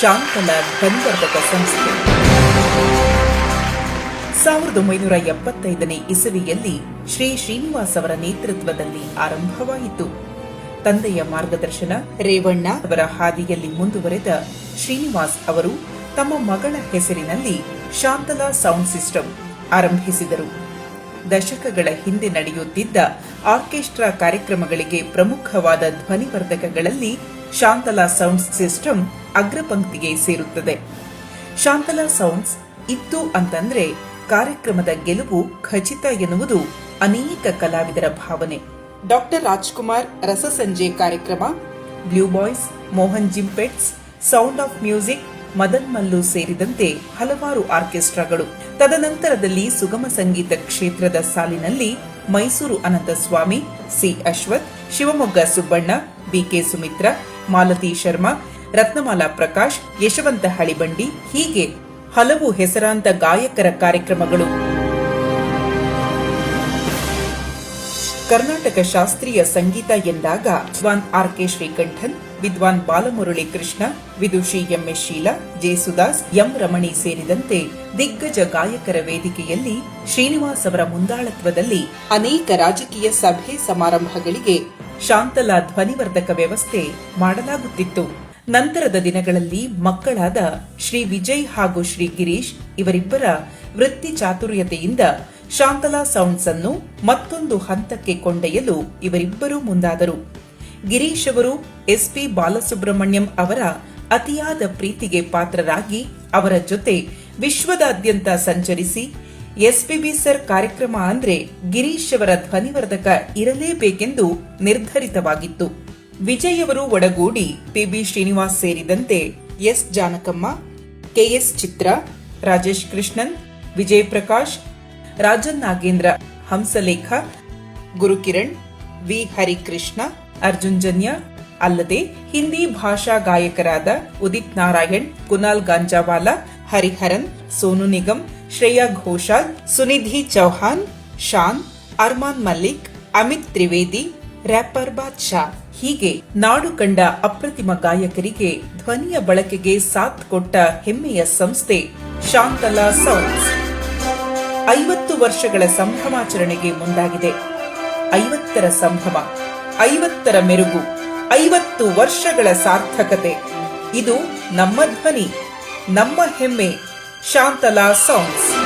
ಶಾಂತಲ ಧ್ವನಿವರ್ಧಕ ಸಂಸ್ಥೆ. ಸಾವಿರದ ಒಂಬೈನೂರ ಎಪ್ಪತ್ತೈದನೇ ಇಸವಿಯಲ್ಲಿ ಶ್ರೀ ಶ್ರೀನಿವಾಸ್ ಅವರ ನೇತೃತ್ವದಲ್ಲಿ ಆರಂಭವಾಯಿತು. ತಂದೆಯ ಮಾರ್ಗದರ್ಶನ ರೇವಣ್ಣ ಅವರ ಹಾದಿಯಲ್ಲಿ ಮುಂದುವರೆದ ಶ್ರೀನಿವಾಸ್ ಅವರು ತಮ್ಮ ಮಗಳ ಹೆಸರಿನಲ್ಲಿ ಶಾಂತಲಾ ಸೌಂಡ್ ಸಿಸ್ಟಮ್ ಆರಂಭಿಸಿದರು. ದಶಕಗಳ ಹಿಂದೆ ನಡೆಯುತ್ತಿದ್ದ ಆರ್ಕೆಸ್ಟ್ರಾ ಕಾರ್ಯಕ್ರಮಗಳಿಗೆ ಪ್ರಮುಖವಾದ ಧ್ವನಿವರ್ಧಕಗಳಲ್ಲಿ ಶಾಂತಲಾ ಸೌಂಡ್ ಸಿಸ್ಟಮ್ ಅಗ್ರಪಂಕ್ತಿಗೆ ಸೇರುತ್ತದೆ. ಶಾಂತಲಾ ಸೌಂಡ್ಸ್ ಇತ್ತು ಅಂತಂದ್ರೆ ಕಾರ್ಯಕ್ರಮದ ಗೆಲುವು ಖಚಿತ ಎನ್ನುವುದು ಅನೇಕ ಕಲಾವಿದರ ಭಾವನೆ. ಡಾಕ್ಟರ್ ರಾಜ್ಕುಮಾರ್ ರಸಸಂಜೆ ಕಾರ್ಯಕ್ರಮ, blue boys, Mohan ಜಿಂಪೆಟ್ಸ್ sound of music, Madan Mallu ಸೇರಿದಂತೆ ಹಲವಾರು ಆರ್ಕೆಸ್ಟ್ರಾಗಳು. ತದನಂತರದಲ್ಲಿ ಸುಗಮ ಸಂಗೀತ ಕ್ಷೇತ್ರದ ಸಾಲಿನಲ್ಲಿ ಮೈಸೂರು ಅನಂತಸ್ವಾಮಿ, ಸಿ. ಅಶ್ವಥ್, ಶಿವಮೊಗ್ಗ ಸುಬ್ಬಣ್ಣ ಬಿಕೆ ಸುಮಿತ್ರ, ಮಾಲತಿ ಶರ್ಮಾ ರತ್ನಮಾಲಾ ಪ್ರಕಾಶ್, ಯಶವಂತ ಹಳಿಬಂಡಿ ಹೀಗೆ ಹಲವು ಹೆಸರಾಂತ ಗಾಯಕರ ಕಾರ್ಯಕ್ರಮಗಳು. ಕರ್ನಾಟಕ ಶಾಸ್ತ್ರೀಯ ಸಂಗೀತ ಎಂದಾಗ ವಿದ್ವಾನ್ ಆರ್ ಕೆ ಶ್ರೀಕಂಠನ್, ವಿದ್ವಾನ್ ಬಾಲಮುರಳಿ ಕೃಷ್ಣ ವಿದುಷಿ ಎಂಎಸ್ ಶೀಲಾ, ಜೇಸುದಾಸ್, ಎಂ ರಮಣಿ ಸೇರಿದಂತೆ ದಿಗ್ಗಜ ಗಾಯಕರ ವೇದಿಕೆಯಲ್ಲಿ ಶ್ರೀನಿವಾಸ್ ಅವರ ಮುಂದಾಳತ್ವದಲ್ಲಿ ಅನೇಕ ರಾಜಕೀಯ ಸಭೆ ಸಮಾರಂಭಗಳಿಗೆ ಶಾಂತಲಾ ಧ್ವನಿವರ್ಧಕ ವ್ಯವಸ್ಥೆ ಮಾಡಲಾಗುತ್ತಿತ್ತು. ನಂತರದ ದಿನಗಳಲ್ಲಿ ಮಕ್ಕಳಾದ ಶ್ರೀ ವಿಜಯ್ ಹಾಗೂ ಶ್ರೀ ಗಿರೀಶ್ ಇವರಿಬ್ಬರ ವೃತ್ತಿ ಚಾತುರ್ಯತೆಯಿಂದ ಶಾಂತಲಾ ಸೌಂಡ್ಸ್ ಅನ್ನು ಮತ್ತೊಂದು ಹಂತಕ್ಕೆ ಕೊಂಡೊಯ್ಯಲು ಇವರಿಬ್ಬರೂ ಮುಂದಾದರು. ಗಿರೀಶ್ ಅವರು ಎಸ್ಪಿ ಬಾಲಸುಬ್ರಹ್ಮಣ್ಯಂ ಅವರ ಅತಿಯಾದ ಪ್ರೀತಿಗೆ ಪಾತ್ರರಾಗಿ ಅವರ ಜೊತೆ ವಿಶ್ವದಾದ್ಯಂತ ಸಂಚರಿಸಿ ಎಸ್ಪಿಬಿ ಸರ್ ಕಾರ್ಯಕ್ರಮ ಅಂದ್ರೆ ಗಿರೀಶ್ ಅವರ ಧ್ವನಿವರ್ಧಕ ಇರಲೇಬೇಕೆಂದು ನಿರ್ಧರಿತವಾಗಿತ್ತು. ವಿಜಯ್ ಅವರು ಒಡಗೂಡಿ ಪಿಬಿ ಶ್ರೀನಿವಾಸ್ ಸೇರಿದಂತೆ S Janakamma, KS Chitra, Rajesh Krishnan Vijay Prakash Rajan Nagendra Hamsalekha, Gurukiran, V Harikrishna, Arjun Janya, ಅಲ್ಲದೆ ಹಿಂದಿ ಭಾಷಾ ಗಾಯಕರಾದ ಉದಿತ್ ನಾರಾಯಣ್, ಕುನಾಲ್ ಗಾಂಜಾವಾಲಾ, ಹರಿಹರನ್, ಸೋನು ನಿಗಮ್, ಶ್ರೇಯಾ ಘೋಷಾಲ್, ಸುನಿಧಿ ಚೌಹಾನ್ ಶಾನ್, ಅರ್ಮಾನ್ ಮಲ್ಲಿಕ್, ಅಮಿತ್ ತ್ರಿವೇದಿ, ರ್ಯಾಪರ್ ಬಾದ್ಶಾ. ಹೀಗೆ ನಾಡು ಕಂಡ ಅಪ್ರತಿಮ ಗಾಯಕರಿಗೆ ಧ್ವನಿಯ ಬಳಕೆಗೆ ಸಾಥ್ ಕೊಟ್ಟ ಹೆಮ್ಮೆಯ ಸಂಸ್ಥೆ ಶಾಂತಲಾ ಸೌಂಡ್ಸ್. ಐವತ್ತು ವರ್ಷಗಳ ಸಂಭ್ರಮಾಚರಣೆಗೆ ಮುಂದಾಗಿದೆ. ಐವತ್ತರ ಸಂಭ್ರಮ, ಐವತ್ತರ ಮೆರುಗು, ಐವತ್ತು ವರ್ಷಗಳ ಸಾರ್ಥಕತೆ. ಇದು ನಮ್ಮ ಧ್ವನಿ, ನಮ್ಮ ಹೆಮ್ಮೆ. ಶಾಂತಲಾ ಸಾಂಗ್ಸ್